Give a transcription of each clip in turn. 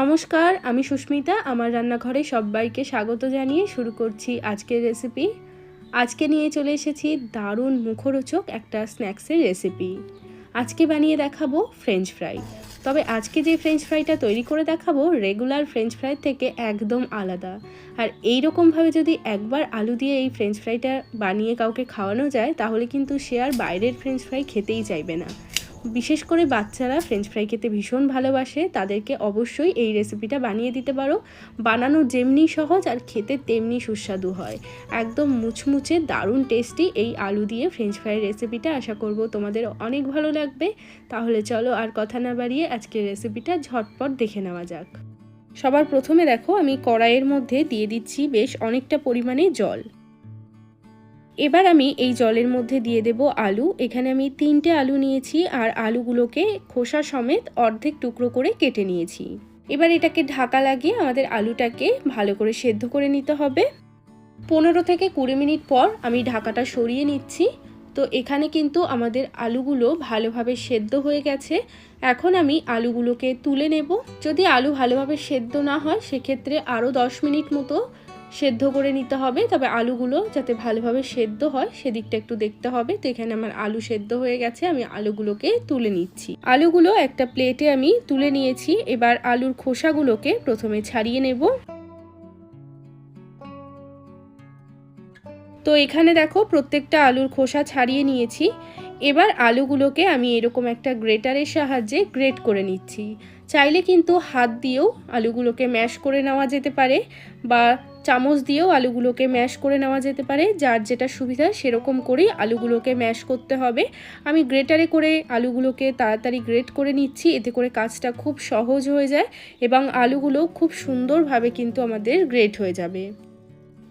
নমস্কার, আমি সুস্মিতা। আমার রান্নাঘরে সবাইকে স্বাগত জানিয়ে শুরু করছি আজকের রেসিপি আজকে নিয়ে চলে এসেছি দারুণ মুখরোচক একটা স্ন্যাক্সের রেসিপি আজকে বানিয়ে দেখাবো ফ্রেঞ্চ ফ্রাই তবে আজকে যে ফ্রেঞ্চ ফ্রাইটা তৈরি করে দেখাবো রেগুলার ফ্রেঞ্চ ফ্রাই থেকে একদম আলাদা। আর এই রকমভাবে যদি একবার আলু দিয়ে এই ফ্রেঞ্চ ফ্রাইটা বানিয়ে কাউকে খাওয়ানো যায়, তাহলে কিন্তু সে আর বাইরের ফ্রেঞ্চ ফ্রাই খেতেই চাইবে না। বিশেষ করে বাচ্চারা ফ্রেঞ্চ ফ্রাই খেতে ভীষণ ভালোবাসে, তাদেরকে অবশ্যই এই রেসিপিটা বানিয়ে দিতে পারো। বানানো যেমনি সহজ আর খেতে তেমনি সুস্বাদু হয়। একদম মুচমুচে, দারুণ টেস্টি এই আলু দিয়ে ফ্রেঞ্চ ফ্রাইয়ের রেসিপিটা আশা করব তোমাদের অনেক ভালো লাগবে। তাহলে চলো আর কথা না বাড়িয়ে আজকের রেসিপিটা ঝটপট দেখে নেওয়া যাক। সবার প্রথমে দেখো, আমি কড়াইয়ের মধ্যে দিয়ে দিচ্ছি বেশ অনেকটা পরিমাণে জল। এবার আমি এই জলের মধ্যে দিয়ে দেব আলু। এখানে আমি তিনটে আলু নিয়েছি আর আলুগুলোকে খোসা সমেত অর্ধেক টুকরো করে কেটে নিয়েছি। এবার এটাকে ঢাকা লাগিয়ে আমাদের আলুটাকে ভালো করে সেদ্ধ করে নিতে হবে। পনেরো থেকে কুড়ি মিনিট পর আমি ঢাকাটা সরিয়ে নিচ্ছি। তো এখানে কিন্তু আমাদের আলুগুলো ভালোভাবে সেদ্ধ হয়ে গেছে। এখন আমি আলুগুলোকে তুলে নেব। যদি আলু ভালোভাবে সেদ্ধ না হয়, সেক্ষেত্রে আরও দশ মিনিট মতো সেদ্ধ করে নিতে হবে, তবে আলুগুলো যাতে ভালোভাবে সেদ্ধ হয় সেদিকটা একটু দেখতে হবে। তো এখানে আমার আলু সেদ্ধ হয়ে গেছে, আমি আলুগুলোকে তুলে নিচ্ছি। আলুগুলো একটা প্লেটে আমি তুলে নিয়েছি, এবার আলুর খোসাগুলোকে প্রথমে ছাড়িয়ে নেব। তো এখানে দেখো প্রত্যেকটা আলুর খোসা ছাড়িয়ে নিয়েছি। এবার আলুগুলোকে আমি এরকম একটা গ্রেটারের সাহায্যে গ্রেট করে নিচ্ছি। চাইলে কিন্তু হাত দিয়েও আলুগুলোকে ম্যাশ করে নেওয়া যেতে পারে বা চামচ দিয়েও আলুগুলোকে ম্যাশ করে নেওয়া যেতে পারে। যার যেটা সুবিধা, সেরকম করেই আলুগুলোকে ম্যাশ করতে হবে। আমি গ্রেটারে করে আলুগুলোকে তাড়াতাড়ি গ্রেট করে নিচ্ছি। এতে করে কাজটা খুব সহজ হয়ে যায় এবং আলুগুলো খুব সুন্দরভাবে কিন্তু আমাদের গ্রেট হয়ে যাবে।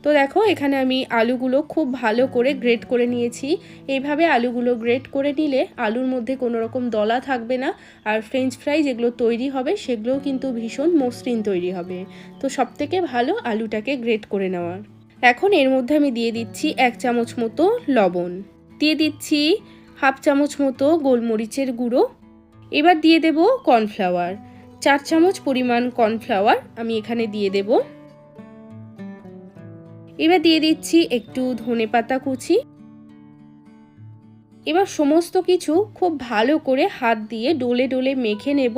তো দেখো, এখানে আমি আলুগুলো খুব ভালো করে গ্রেট করে নিয়েছি। এইভাবে আলুগুলো গ্রেট করে নিলে আলুর মধ্যে কোনো রকম দলা থাকবে না। আর ফ্রেঞ্চ ফ্রাই যেগুলো তৈরি হবে, সেগুলোও কিন্তু ভীষণ মসৃণ তৈরি হবে। তো সবথেকে ভালো আলুটাকে গ্রেট করে নেওয়ার। এখন এর মধ্যে আমি দিয়ে দিচ্ছি এক চামচ মতো লবণ। দিয়ে দিচ্ছি হাফ চামচ মতো গোলমরিচের গুঁড়ো। এবার দিয়ে দেব কর্নফ্লাওয়ার চার চামচ পরিমাণ কর্নফ্লাওয়ার আমি এখানে দিয়ে দেবো। এবার দিয়ে দিচ্ছি একটু ধনে পাতা কুচি। এবার সমস্ত কিছু খুব ভালো করে হাত দিয়ে ডোলে ডোলে মেখে নেব,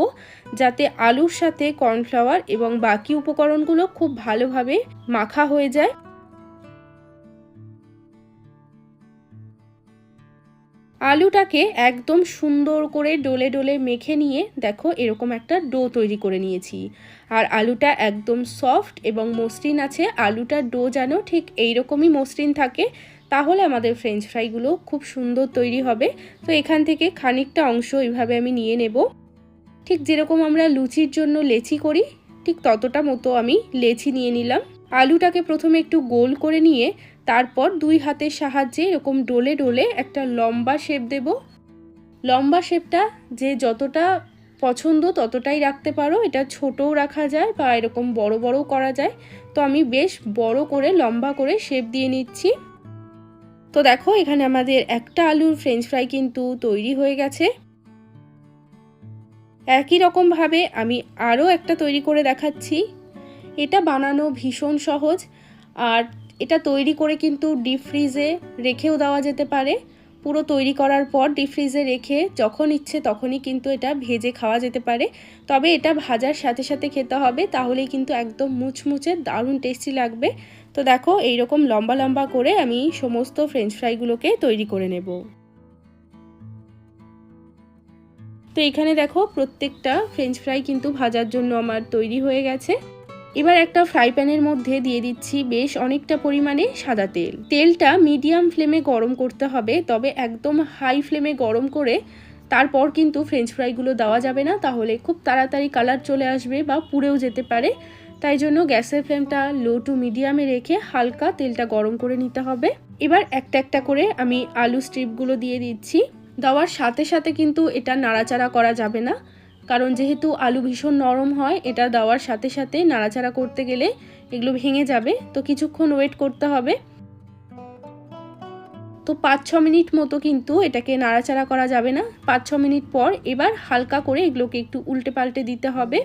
যাতে আলুর সাথে কর্নফ্লাওয়ার এবং বাকি উপকরণগুলো খুব ভালোভাবে মাখা হয়ে যায়। আলুটাকে একদম সুন্দর করে ডোলে ডোলে মেখে নিয়ে দেখো এরকম একটা ডো তৈরি করে নিয়েছি। আর আলুটা একদম সফট এবং মসৃণ আছে। আলুটার ডো যেন ঠিক এইরকমই মসৃণ থাকে, তাহলে আমাদের ফ্রেঞ্চ ফ্রাইগুলো খুব সুন্দর তৈরি হবে। তো এখান থেকে খানিকটা অংশ এইভাবে আমি নিয়ে নেব। ঠিক যেরকম আমরা লুচির জন্য লেচি করি, ঠিক ততটা মতো আমি লেচি নিয়ে নিলাম। আলুটাকে প্রথমে একটু গোল করে নিয়ে তারপর দুই হাতের সাহায্যে এরকম ডোলে ডোলে একটা লম্বা শেপ দেব। লম্বা শেপটা যে যতটা পছন্দ ততটাই রাখতে পারো। এটা ছোটও রাখা যায় বা এরকম বড় বড়ও করা যায়। তো আমি বেশ বড় করে, লম্বা করে শেপ দিয়ে নিচ্ছি। তো দেখো, এখানে আমাদের একটা আলুর ফ্রেঞ্চ ফ্রাই কিন্তু তৈরি হয়ে গেছে। একই রকমভাবে আমি আরও একটা তৈরি করে দেখাচ্ছি। এটা বানানো ভীষণ সহজ। আর এটা তৈরি করে কিন্তু ডিপ ফ্রিজে রেখেও দেওয়া যেতে পারে। পুরো তৈরি করার পর ডিপ ফ্রিজে রেখে যখন ইচ্ছে তখনই কিন্তু এটা ভেজে খাওয়া যেতে পারে। তবে এটা ভাজার সাথে সাথে খেতে হবে, তাহলেই কিন্তু একদম মুচমুচে দারুণ টেস্টি লাগবে। তো দেখো, এইরকম লম্বা লম্বা করে আমি সমস্ত ফ্রেঞ্চ ফ্রাইগুলোকে তৈরি করে নেব। তো এখানে দেখো, প্রত্যেকটা ফ্রেঞ্চ ফ্রাই কিন্তু ভাজার জন্য আমার তৈরি হয়ে গেছে। এবার একটা ফ্রাই প্যানের মধ্যে দিয়ে দিচ্ছি বেশ অনেকটা পরিমাণে সাদা তেল। তেলটা মিডিয়াম ফ্লেমে গরম করতে হবে, তবে একদম হাই ফ্লেমে গরম করে তারপর কিন্তু ফ্রেঞ্চ ফ্রাইগুলো দেওয়া যাবে না, তাহলে খুব তাড়াতাড়ি কালার চলে আসবে বা পুড়েও যেতে পারে। তাই জন্য গ্যাসের ফ্লেমটা লো টু মিডিয়ামে রেখে হালকা তেলটা গরম করে নিতে হবে। এবার একটা একটা করে আমি আলু স্ট্রিপগুলো দিয়ে দিচ্ছি। দেওয়ার সাথে সাথে কিন্তু এটা নাড়াচাড়া করা যাবে না। কারণ যেহেতু আলু ভীষণ নরম হয়, এটা দেওয়ার সাথে সাথে নাড়াচাড়া করতে গেলে এগুলো ভেঙে যাবে। তো কিছুক্ষণ ওয়েট করতে হবে। তো পাঁচ ছ মিনিট মতো কিন্তু এটাকে নাড়াচাড়া করা যাবে না। পাঁচ ছ মিনিট পর এবার হালকা করে এগুলোকে একটু উল্টে পাল্টে দিতে হবে।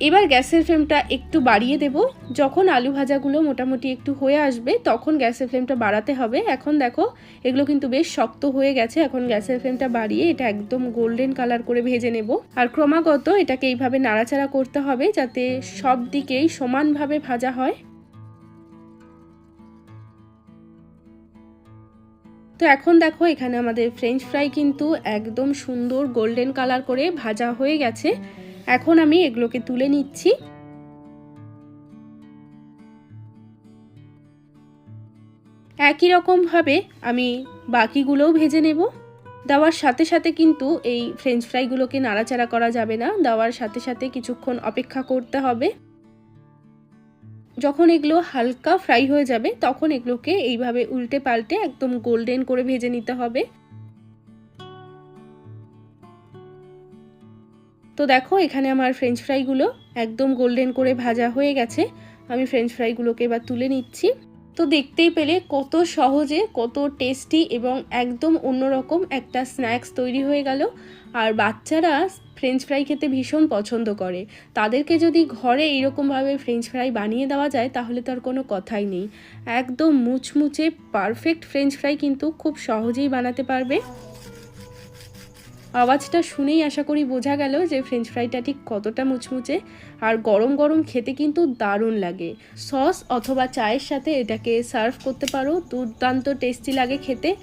এবার গ্যাসের ফ্লেমটা একটু বাড়িয়ে দেব। যখন আলু ভাজাগুলো মোটামুটি একটু হয়ে আসবে, তখন গ্যাসের ফ্লেমটা বাড়াতে হবে। এখন দেখো, এগুলো কিন্তু বেশ শক্ত হয়ে গেছে। এখন গ্যাসের ফ্লেমটা বাড়িয়ে এটা একদম গোল্ডেন কালার করে ভেজে নেব। আর ক্রমাগত এটাকে এইভাবে নাড়াচাড়া করতে হবে যাতে সব দিকেই সমানভাবে ভাজা হয়। তো এখন দেখো, এখানে আমাদের ফ্রেঞ্চ ফ্রাই কিন্তু একদম সুন্দর গোল্ডেন কালার করে ভাজা হয়ে গেছে। এখন আমি এগুলোকে তুলে নিচ্ছি। একই রকমভাবে আমি বাকিগুলোও ভেজে নেব। দেওয়ার সাথে সাথে কিন্তু এই ফ্রেঞ্চ ফ্রাইগুলোকে নাড়াচাড়া করা যাবে না। দেওয়ার সাথে সাথে কিছুক্ষণ অপেক্ষা করতে হবে। যখন এগুলো হালকা ফ্রাই হয়ে যাবে, তখন এগুলোকে এইভাবে উল্টে পাল্টে একদম গোল্ডেন করে ভেজে নিতে হবে। তো দেখো, এখানে আমার ফ্রেঞ্চ ফ্রাইগুলো একদম গোল্ডেন করে ভাজা হয়ে গেছে। আমি ফ্রেঞ্চ ফ্রাইগুলোকে এবার তুলে নিচ্ছি। তো দেখতেই পেলে কত সহজে, কত টেস্টি এবং একদম অন্যরকম একটা স্ন্যাক্স তৈরি হয়ে গেল। আর বাচ্চারা ফ্রেঞ্চ ফ্রাই খেতে ভীষণ পছন্দ করে। তাদেরকে যদি ঘরে এইরকমভাবে ফ্রেঞ্চ ফ্রাই বানিয়ে দেওয়া যায়, তাহলে তো আর কোনো কথাই নেই। একদম মুচমুচে পারফেক্ট ফ্রেঞ্চ ফ্রাই কিন্তু খুব সহজেই বানাতে পারবে। আওয়াজটা শুনেই আশা করি বোঝা গেল যে ফ্রেঞ্চ ফ্রাইটা ঠিক কতটা মুচমুচে আর গরম গরম খেতে কিন্তু দারুণ লাগে। সস অথবা চায়ের সাথে এটাকে সার্ভ করতে পারো, দুর্দান্ত টেস্টি লাগে খেতে।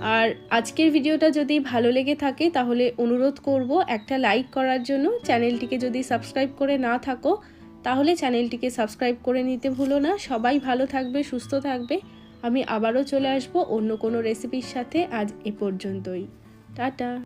আর আজকের ভিডিওটা যদি ভালো লেগে থাকে তাহলে অনুরোধ করব একটা লাইক করার জন্য। চ্যানেলটিকে যদি সাবস্ক্রাইব করে না থাকো, তাহলে চ্যানেলটিকে সাবস্ক্রাইব করে নিতে ভুলো না। সবাই ভালো থাকবে, সুস্থ থাকবে। আমি আবারও চলে আসব অন্য কোনো রেসিপির সাথে। আজ এ পর্যন্তই। টাটা।